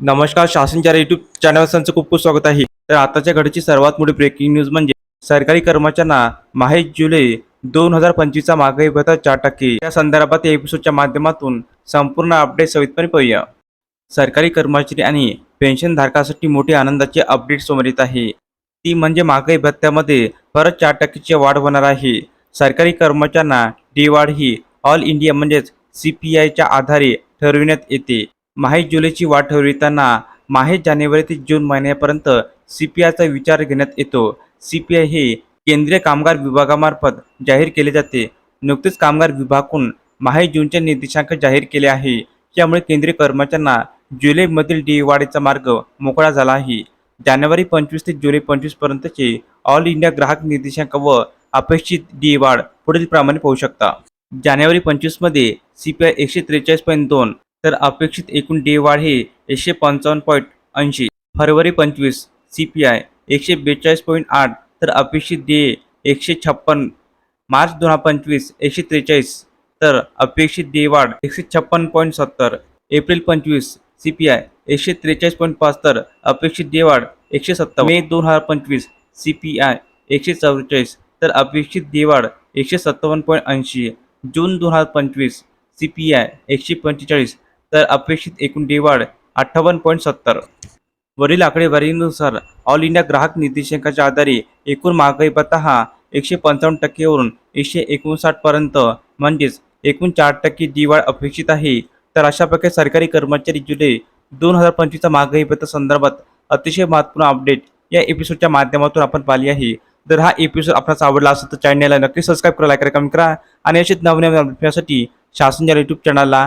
नमस्कार शासनच्या YouTube channel त्यांचं खूप खूप स्वागत आहे. तर आताच्या घडीची सर्वात मोठी ब्रेकिंग न्यूज म्हणजे सरकारी कर्मचाऱ्यांना माहीत जुलै दोन हजार पंचवीसचा महागाई भत्ता चार टक्के. या संदर्भात या एपिसोडच्या माध्यमातून संपूर्ण अपडेट सविधपणे पाहूया. सरकारी कर्मचारी आणि पेन्शनधारकासाठी मोठी आनंदाची अपडेट समोर येत आहे. ती म्हणजे महागाई भत्त्यामध्ये परत चार टक्केची वाढ होणार आहे. सरकारी कर्मचाऱ्यांना डी वाढ ही ऑल इंडिया म्हणजेच सी पी आयच्या आधारे ठरविण्यात येते. माहीत जुलैची वाट ठरविताना माहीत जानेवारी ते जून महिन्यापर्यंत सी पी आयचा विचार घेण्यात येतो. सी पी आय हे केंद्रीय कामगार विभागामार्फत जाहीर केले जाते. नुकतेच कामगार विभागाकडून माहीत जूनचे निर्देशांक जाहीर केले आहे. त्यामुळे केंद्रीय कर्मचाऱ्यांना जुलैमधील डी वाढीचा मार्ग मोकळा झाला आहे. जानेवारी पंचवीस ते जुलै पंचवीसपर्यंतचे ऑल इंडिया ग्राहक निर्देशांक व अपेक्षित डी वाढ पुढील प्रमाणे पाहू शकता. जानेवारी पंचवीसमध्ये सी पी आय एकशे त्रेचाळीस पॉईंट दोन तर अपेक्षित एकूण डे वाढ हे एकशे पंचावन्न पॉईंट ऐंशी फरवरी पंचवीस सी पी आय एकशे बेचाळीस पॉईंट आठ तर अपेक्षित डे एकशे छप्पन मार्च दोन हजार पंचवीस एकशे त्रेचाळीस तर अपेक्षित डे वाढ एकशे छप्पन पॉईंट सत्तर एप्रिल पंचवीस सी पी आय एकशे त्रेचाळीस पॉईंट पाच तर अपेक्षित डे वाढ एकशे सत्तर मे दोन हजार पंचवीस सी पी आय एकशे चव्वेचाळीस तर अपेक्षित डे वाढ एकशे सत्तावन्न पॉईंट ऐंशी जून दोन हजार पंचवीस सी पी आय एकशे पंचेचाळीस तर अपेक्षित एकूण डी वाढ अठ्ठावन्न पॉईंट सत्तर. वरील आकडेवारीनुसार ऑल इंडिया ग्राहक निर्देशांकाच्या आधारे एकूण महागाई भत्ता हा एकशे पंचावन्न टक्केवरून एकशे एकोणसाठपर्यंत म्हणजेच एकूण चार टक्के डी वाढ अपेक्षित आहे. तर अशा प्रकारे सरकारी कर्मचारी जुलै दोन हजार पंचवीसचा महागाई भत्ता संदर्भात अतिशय महत्त्वपूर्ण अपडेट या एपिसोडच्या माध्यमातून आपण पाहिली आहे. जर हा एपिसोड आपल्याला आवडला असेल तर चॅनलला नक्की सबस्क्राईब करा लाईक करा कमेंट करा आणि असेच नवनवीन अपडेटसाठी शासनच्या यूट्यूब चॅनलला